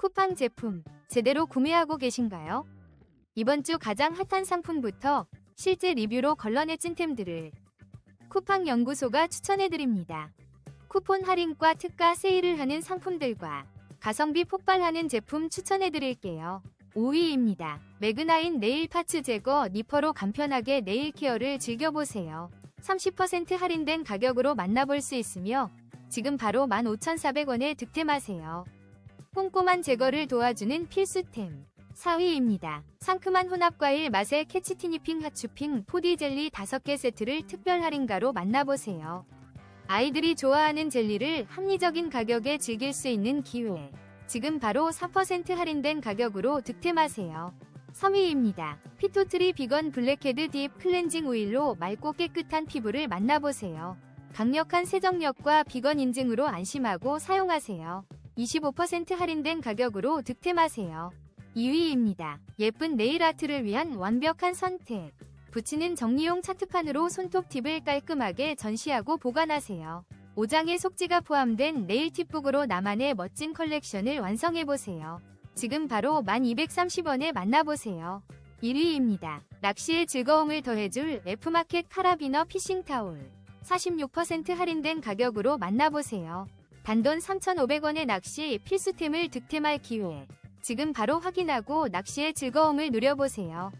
쿠팡 제품 제대로 구매하고 계신가요? 이번 주 가장 핫한 상품부터 실제 리뷰로 걸러내 찐템들을 쿠팡 연구소가 추천해드립니다. 쿠폰 할인과 특가 세일을 하는 상품들과 가성비 폭발하는 제품 추천해드릴게요. 5위입니다. 매그나인 네일 파츠 제거 니퍼로 간편하게 네일 케어를 즐겨보세요. 30% 할인된 가격으로 만나볼 수 있으며 지금 바로 15,400원에 득템하세요. 꼼꼼한 제거를 도와주는 필수템. 4위입니다. 상큼한 혼합과일 맛의 캐치티니핑 핫추핑 포디 젤리 5개 세트를 특별 할인가로 만나보세요. 아이들이 좋아하는 젤리를 합리적인 가격에 즐길 수 있는 기회. 지금 바로 4% 할인된 가격으로 득템하세요. 3위입니다. 피토트리 비건 블랙헤드 딥 클렌징 오일로 맑고 깨끗한 피부를 만나보세요. 강력한 세정력과 비건 인증으로 안심하고 사용하세요. 25% 할인된 가격으로 득템하세요. 2위입니다. 예쁜 네일 아트를 위한 완벽한 선택. 붙이는 정리용 차트판으로 손톱 팁을 깔끔하게 전시하고 보관하세요. 5장의 속지가 포함된 네일 팁북으로 나만의 멋진 컬렉션을 완성해보세요. 지금 바로 1230원에 만나보세요. 1위입니다. 낚시의 즐거움을 더해줄 F마켓 카라비너 피싱 타올. 46% 할인된 가격으로 만나보세요. 단돈 3,500원의 낚시 필수템을 득템할 기회. 지금 바로 확인하고 낚시의 즐거움을 누려보세요.